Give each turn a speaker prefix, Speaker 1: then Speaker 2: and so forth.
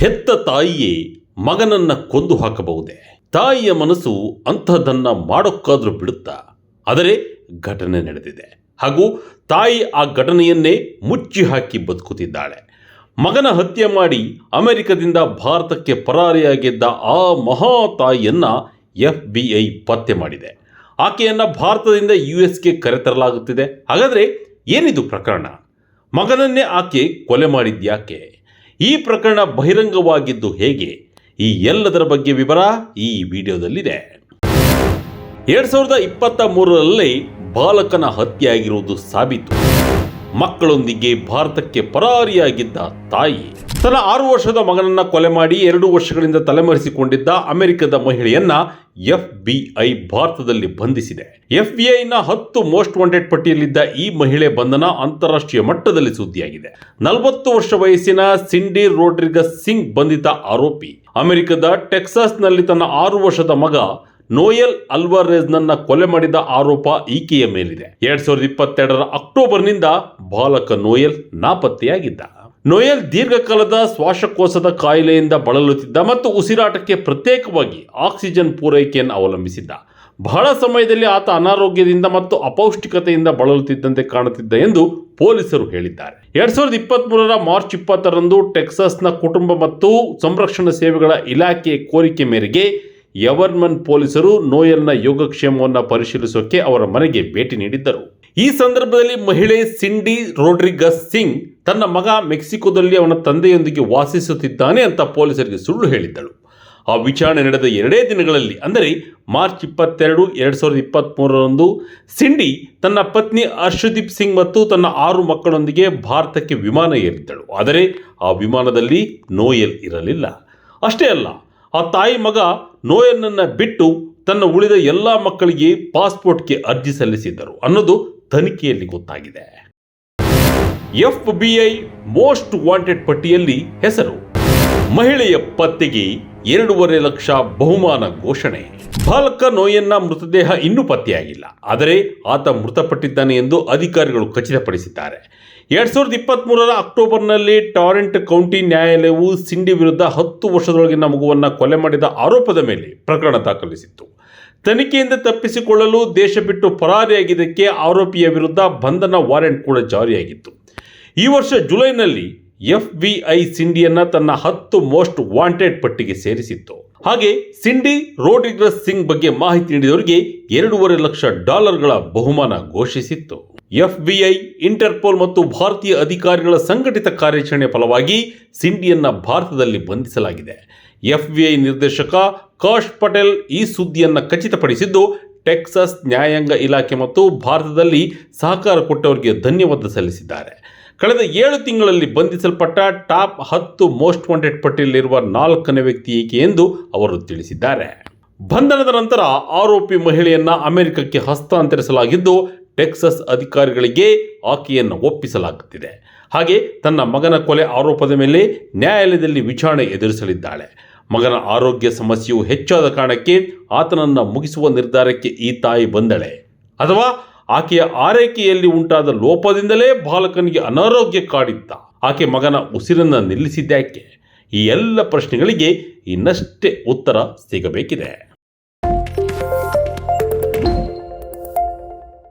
Speaker 1: ಹೆತ್ತ ತಾಯಿಯೇ ಮಗನನ್ನ ಕೊಂದು ಹಾಕಬಹುದೇ? ತಾಯಿಯ ಮನಸ್ಸು ಅಂಥದ್ದನ್ನ ಮಾಡೋಕ್ಕಾದ್ರೂ ಬಿಡುತ್ತಾ? ಆದರೆ ಘಟನೆ ನಡೆದಿದೆ. ಹಾಗೂ ತಾಯಿ ಆ ಘಟನೆಯನ್ನೇ ಮುಚ್ಚಿ ಹಾಕಿ ಬದುಕುತ್ತಿದ್ದಾಳೆ. ಮಗನ ಹತ್ಯೆ ಮಾಡಿ ಅಮೆರಿಕದಿಂದ ಭಾರತಕ್ಕೆ ಪರಾರಿಯಾಗಿದ್ದ ಆ ಮಹಾ ತಾಯಿಯನ್ನ ಎಫ್ ಬಿ ಐ ಪತ್ತೆ ಮಾಡಿದೆ. ಆಕೆಯನ್ನ ಭಾರತದಿಂದ ಯು ಎಸ್ಗೆ ಕರೆತರಲಾಗುತ್ತಿದೆ. ಹಾಗಾದರೆ ಏನಿದು ಪ್ರಕರಣ? ಮಗನನ್ನೇ ಆಕೆ ಕೊಲೆ ಮಾಡಿದ್ಯಾಕೆ? ಈ ಪ್ರಕರಣ ಬಹಿರಂಗವಾಗಿದ್ದು ಹೇಗೆ? ಈ ಎಲ್ಲದರ ಬಗ್ಗೆ ವಿವರ ಈ ವಿಡಿಯೋದಲ್ಲಿದೆ. ಎರಡ್ ಸಾವಿರದ ಇಪ್ಪತ್ತ ಮೂರರಲ್ಲಿ ಬಾಲಕನ ಹತ್ಯೆಯಾಗಿರುವುದು ಸಾಬೀತು. ಮಕ್ಕಳೊಂದಿಗೆ ಭಾರತಕ್ಕೆ ಪರಾರಿಯಾಗಿದ್ದ ತಾಯಿ. ತನ್ನ ಆರು ವರ್ಷದ ಮಗನನ್ನ ಕೊಲೆ ಮಾಡಿ ಎರಡು ವರ್ಷಗಳಿಂದ ತಲೆಮರೆಸಿಕೊಂಡಿದ್ದ ಅಮೆರಿಕದ ಮಹಿಳೆಯನ್ನ ಎಫ್ ಬಿ ಐ ಭಾರತದಲ್ಲಿ ಬಂಧಿಸಿದೆ. ಎಫ್ ಬಿ ಐನ ಹತ್ತು ಮೋಸ್ಟ್ ವಾಂಟೆಡ್ ಪಟ್ಟಿಯಲ್ಲಿದ್ದ ಈ ಮಹಿಳೆ ಬಂಧನ ಅಂತಾರಾಷ್ಟ್ರೀಯ ಮಟ್ಟದಲ್ಲಿ ಸುದ್ದಿಯಾಗಿದೆ. ನಲವತ್ತು ವರ್ಷ ವಯಸ್ಸಿನ ಸಿಂಡಿ ರೋಡ್ರಿಗಸ್ ಸಿಂಗ್ ಬಂಧಿತ ಆರೋಪಿ. ಅಮೆರಿಕದ ಟೆಕ್ಸಾಸ್ನಲ್ಲಿ ತನ್ನ ಆರು ವರ್ಷದ ಮಗ ನೋಯಲ್ ಅಲ್ವಾರೆಜ್ನನ್ನ ಕೊಲೆ ಮಾಡಿದ ಆರೋಪ ಈಕೆಯ ಮೇಲಿದೆ. ಎರಡ್ ಸಾವಿರದ ಇಪ್ಪತ್ತೆರಡರ ಅಕ್ಟೋಬರ್ನಿಂದ ಬಾಲಕ ನೋಯಲ್ ನಾಪತ್ತೆಯಾಗಿದ್ದ. ನೋಯಲ್ ದೀರ್ಘಕಾಲದ ಶ್ವಾಸಕೋಶದ ಕಾಯಿಲೆಯಿಂದ ಬಳಲುತ್ತಿದ್ದ ಮತ್ತು ಉಸಿರಾಟಕ್ಕೆ ಪ್ರತ್ಯೇಕವಾಗಿ ಆಕ್ಸಿಜನ್ ಪೂರೈಕೆಯನ್ನು ಅವಲಂಬಿಸಿದ್ದ. ಬಹಳ ಸಮಯದಲ್ಲಿ ಆತ ಅನಾರೋಗ್ಯದಿಂದ ಮತ್ತು ಅಪೌಷ್ಟಿಕತೆಯಿಂದ ಬಳಲುತ್ತಿದ್ದಂತೆ ಕಾಣುತ್ತಿದ್ದ ಎಂದು ಪೊಲೀಸರು ಹೇಳಿದ್ದಾರೆ. ಎರಡ್ ಸಾವಿರದ ಇಪ್ಪತ್ತ್ ಮೂರರ ಮಾರ್ಚ್ ಇಪ್ಪತ್ತರಂದು ಟೆಕ್ಸಾಸ್ನ ಕುಟುಂಬ ಮತ್ತು ಸಂರಕ್ಷಣಾ ಸೇವೆಗಳ ಇಲಾಖೆ ಕೋರಿಕೆ ಮೇರೆಗೆ ಯವರ್ಮನ್ ಪೊಲೀಸರು ನೋಯಲ್ನ ಯೋಗಕ್ಷೇಮವನ್ನು ಪರಿಶೀಲಿಸೋಕೆ ಅವರ ಮನೆಗೆ ಭೇಟಿ ನೀಡಿದ್ದರು. ಈ ಸಂದರ್ಭದಲ್ಲಿ ಮಹಿಳೆ ಸಿಂಡಿ ರೋಡ್ರಿಗಸ್ ಸಿಂಗ್ ತನ್ನ ಮಗ ಮೆಕ್ಸಿಕೋದಲ್ಲಿ ಅವನ ತಂದೆಯೊಂದಿಗೆ ವಾಸಿಸುತ್ತಿದ್ದಾನೆ ಅಂತ ಪೊಲೀಸರಿಗೆ ಸುಳ್ಳು ಹೇಳಿದ್ದಳು. ಆ ವಿಚಾರಣೆ ನಡೆದ ಎರಡೇ ದಿನಗಳಲ್ಲಿ, ಅಂದರೆ ಮಾರ್ಚ್ ಇಪ್ಪತ್ತೆರಡು, ಎರಡು ಸಾವಿರದ ಇಪ್ಪತ್ತ್ಮೂರರಂದು ಸಿಂಡಿ ತನ್ನ ಪತ್ನಿ ಅರ್ಷದೀಪ್ ಸಿಂಗ್ ಮತ್ತು ತನ್ನ ಆರು ಮಕ್ಕಳೊಂದಿಗೆ ಭಾರತಕ್ಕೆ ವಿಮಾನ ಏರಿದ್ದಳು. ಆದರೆ ಆ ವಿಮಾನದಲ್ಲಿ ನೋಯಲ್ ಇರಲಿಲ್ಲ. ಅಷ್ಟೇ ಅಲ್ಲ ಆ ತಾಯಿ ಮಗ ನೋಯನ್ನನ್ನು ಬಿಟ್ಟು ತನ್ನ ಉಳಿದ ಎಲ್ಲ ಮಕ್ಕಳಿಗೆ ಪಾಸ್ಪೋರ್ಟ್ಗೆ ಅರ್ಜಿ ಸಲ್ಲಿಸಿದ್ದರು ಅನ್ನೋದು ತನಿಖೆಯಲ್ಲಿ ಗೊತ್ತಾಗಿದೆ. F B I most wanted ಪಟ್ಟಿಯಲ್ಲಿ ಹೆಸರು. ಮಹಿಳೆಯ ಪತ್ತೆಗೆ ಎರಡೂವರೆ ಲಕ್ಷ ಬಹುಮಾನ ಘೋಷಣೆ. ಬಾಲಕ ನೋಯನ್ನ ಮೃತದೇಹ ಇನ್ನೂ ಪತ್ತೆಯಾಗಿಲ್ಲ. ಆದರೆ ಆತ ಮೃತಪಟ್ಟಿದ್ದಾನೆ ಎಂದು ಅಧಿಕಾರಿಗಳು ಖಚಿತಪಡಿಸಿದ್ದಾರೆ. ಎರಡ್ ಸಾವಿರದ ಇಪ್ಪತ್ತ್ಮೂರರ ಅಕ್ಟೋಬರ್ನಲ್ಲಿ ಟಾರೆಂಟ್ ಕೌಂಟಿ ನ್ಯಾಯಾಲಯವು ಸಿಂಡಿ ವಿರುದ್ಧ ಹತ್ತು ವರ್ಷದೊಳಗಿನ ಮಗುವನ್ನು ಕೊಲೆ ಮಾಡಿದ ಆರೋಪದ ಮೇಲೆ ಪ್ರಕರಣ ದಾಖಲಿಸಿತ್ತು. ತನಿಖೆಯಿಂದ ತಪ್ಪಿಸಿಕೊಳ್ಳಲು ದೇಶ ಬಿಟ್ಟು ಪರಾರಿಯಾಗಿದ್ದಕ್ಕೆ ಆರೋಪಿಯ ವಿರುದ್ಧ ಬಂಧನ ವಾರೆಂಟ್ ಕೂಡ ಜಾರಿಯಾಗಿತ್ತು. ಈ ವರ್ಷ ಜುಲೈನಲ್ಲಿ ಎಫ್ ಬಿ ಐ ಸಿಂಡಿಯನ್ನ ತನ್ನ ಹತ್ತು ಮೋಸ್ಟ್ ವಾಂಟೆಡ್ ಪಟ್ಟಿಗೆ ಸೇರಿಸಿತ್ತು. ಹಾಗೆ ಸಿಂಡಿ ರೋಡ್ರಿಗಸ್ ಸಿಂಗ್ ಬಗ್ಗೆ ಮಾಹಿತಿ ನೀಡಿದವರಿಗೆ ಎರಡೂವರೆ ಲಕ್ಷ ಡಾಲರ್ಗಳ ಬಹುಮಾನ ಘೋಷಿಸಿತ್ತು. ಎಫ್ಬಿಐ, ಇಂಟರ್ಪೋಲ್ ಮತ್ತು ಭಾರತೀಯ ಅಧಿಕಾರಿಗಳ ಸಂಘಟಿತ ಕಾರ್ಯಾಚರಣೆ ಫಲವಾಗಿ ಸಿಂಡಿಯನ್ನ ಭಾರತದಲ್ಲಿ ಬಂಧಿಸಲಾಗಿದೆ. ಎಫ್ಬಿಐ ನಿರ್ದೇಶಕ ಕಾಶ್ ಪಟೇಲ್ ಈ ಸುದ್ದಿಯನ್ನು ಖಚಿತಪಡಿಸಿದ್ದು, ಟೆಕ್ಸಸ್ ನ್ಯಾಯಾಂಗ ಇಲಾಖೆ ಮತ್ತು ಭಾರತದಲ್ಲಿ ಸಹಕಾರ ಕೊಟ್ಟವರಿಗೆ ಧನ್ಯವಾದ ಸಲ್ಲಿಸಿದ್ದಾರೆ. ಕಳೆದ ಏಳು ತಿಂಗಳಲ್ಲಿ ಬಂಧಿಸಲ್ಪಟ್ಟ ಟಾಪ್ ಹತ್ತು ಮೋಸ್ಟ್ ವಾಂಟೆಡ್ ಪಟ್ಟಿಯಲ್ಲಿರುವ ನಾಲ್ಕನೇ ವ್ಯಕ್ತಿ ಏಕೆ ಎಂದು ಅವರು ತಿಳಿಸಿದ್ದಾರೆ. ಬಂಧನದ ನಂತರ ಆರೋಪಿ ಮಹಿಳೆಯನ್ನ ಅಮೆರಿಕಕ್ಕೆ ಹಸ್ತಾಂತರಿಸಲಾಗಿದ್ದು, ಟೆಕ್ಸಸ್ ಅಧಿಕಾರಿಗಳಿಗೆ ಆಕೆಯನ್ನು ಒಪ್ಪಿಸಲಾಗುತ್ತಿದೆ. ಹಾಗೆ ತನ್ನ ಮಗನ ಕೊಲೆ ಆರೋಪದ ಮೇಲೆ ನ್ಯಾಯಾಲಯದಲ್ಲಿ ವಿಚಾರಣೆ ಎದುರಿಸಲಿದ್ದಾಳೆ. ಮಗನ ಆರೋಗ್ಯ ಸಮಸ್ಯೆಯು ಹೆಚ್ಚಾದ ಕಾರಣಕ್ಕೆ ಆತನನ್ನು ಮುಗಿಸುವ ನಿರ್ಧಾರಕ್ಕೆ ಈ ತಾಯಿ ಬಂದಳೆ. ಅಥವಾ ಆಕೆಯ ಆರೈಕೆಯಲ್ಲಿ ಉಂಟಾದ ಲೋಪದಿಂದಲೇ ಬಾಲಕನಿಗೆ ಅನಾರೋಗ್ಯ ಕಾಡಿತ್ತ ಆಕೆ ಮಗನ ಉಸಿರನ್ನು ನಿಲ್ಲಿಸಿದ್ದಾಕೆ ಈ ಎಲ್ಲ ಪ್ರಶ್ನೆಗಳಿಗೆ ಇನ್ನಷ್ಟೇ ಉತ್ತರ ಸಿಗಬೇಕಿದೆ.